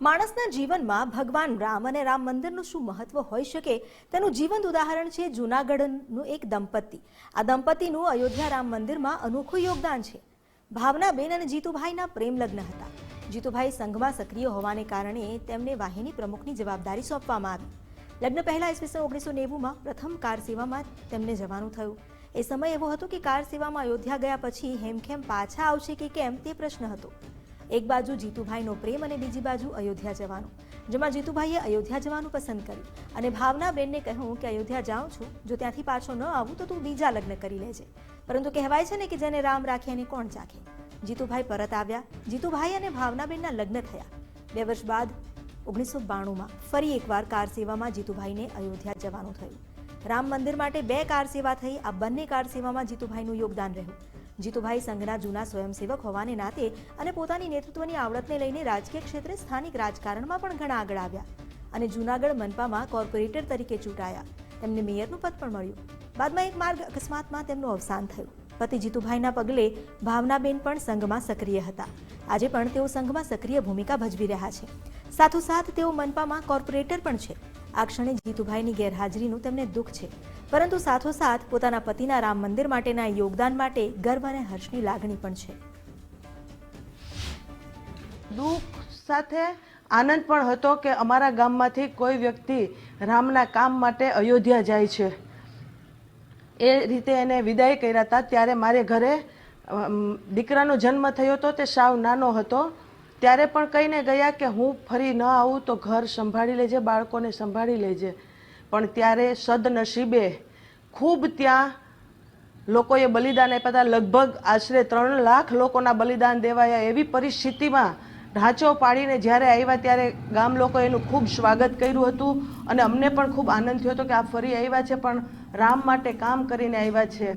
માણસના જીવનમાં ભગવાન રામ અને રામ મંદિરનું શું મહત્વ હોઈ શકે? તેનું જીવંત ઉદાહરણ છે જૂનાગઢનું એક દંપતી. આ દંપતીનું અયોધ્યા રામ મંદિરમાં અનોખું યોગદાન છે. ભાવનાબેન અને જીતુભાઈના પ્રેમ લગ્ન હતા. જીતુભાઈ સંઘમાં સક્રિય હોવાને કારણે તેમને વાહિની પ્રમુખની જવાબદારી સોંપવામાં આવી. લગ્ન પહેલા ઈસવીસન ઓગણીસો નેવુંમાં પ્રથમ કાર સેવામાં તેમને જવાનું થયું. એ સમય એવો હતો કે કાર સેવામાં અયોધ્યા ગયા પછી હેમખેમ પાછા આવશે કે કેમ તે પ્રશ્ન હતો. એક બાજુ જીતુભાઈનો પ્રેમ અને બીજી બાજુ અયોધ્યા જવાનું. જેમાં જીતુભાઈએ અયોધ્યા જવાનું પસંદ કર્યું અને ભાવનાબેનને કહ્યું કે, અયોધ્યા જાઉં છું. જો ત્યાંથી પાછો ન આવું, તો તું બીજા લગ્ન કરી લેજે. પરંતુ કહેવાય છે ને કે જેને રામ રાખે એને કોણ ચાખે? જીતુભાઈ પરત આવ્યા. જીતુભાઈ અને ભાવનાબેનના લગ્ન થયા. બે વર્ષ બાદ ઓગણીસો બાણુંમાં ફરી એકવાર કાર સેવામાં જીતુભાઈને અયોધ્યા જવાનું થયું. રામ મંદિર માટે બે કાર સેવા થઈ. આ બંને કાર સેવામાં જીતુભાઈનું યોગદાન રહ્યું. જીતુભાઈ સંઘના જૂના સ્વયંસેવક હોવાને નાતે અને પોતાની નેતૃત્વની આવડતને લઈને રાજકીય ક્ષેત્રે સ્થાનિક રાજકારણમાં પણ ઘણા આગળ આવ્યા અને જૂનાગઢ મનપામાં કોર્પોરેટર તરીકે ચૂંટાયા. તેમને મેયરનું પદ પણ મળ્યું. બાદમાં એક માર્ગ અકસ્માતમાં તેમનું અવસાન થયું. પતિ જીતુભાઈના પગલે ભાવનાબેન પણ સંઘમાં સક્રિય હતા. આજે પણ તેઓ સંઘમાં સક્રિય ભૂમિકા ભજવી રહ્યા છે. સાથોસાથ તેઓ મનપામાં કોર્પોરેટર પણ છે. આ ક્ષણે જીતુભાઈની ગેરહાજરીનું તેમને દુઃખ છે. પરંતુ સાથોસાથ પોતાના પતિના રામ મંદિર માટેના યોગદાન માટે ગર્વ અને હર્ષની લાગણી પણ છે. દુઃખ સાથે આનંદ પણ હતો કે અમારા ગામમાંથી કોઈ વ્યક્તિ રામના કામ માટે અયોધ્યા જાય છે. એ રીતે એને વિદાય કર્યા હતા. ત્યારે મારે ઘરે દીકરાનો જન્મ થયો હતો. તે સાવ નાનો હતો. ત્યારે પણ કહીને ગયા કે હું ફરી ન આવું તો ઘર સંભાળી લેજે, બાળકોને સંભાળી લેજે. પણ ત્યારે સદનસીબે ખૂબ ત્યાં લોકોએ બલિદાન આપ્યા હતા. લગભગ આશરે ત્રણ લાખ લોકોના બલિદાન દેવાયા એવી પરિસ્થિતિમાં ઢાંચો પાડીને જ્યારે આવ્યા ત્યારે ગામ લોકોએ એનું ખૂબ સ્વાગત કર્યું હતું અને અમને પણ ખૂબ આનંદ થયો હતો કે આ ફરી આવ્યા છે, પણ રામ માટે કામ કરીને આવ્યા છે.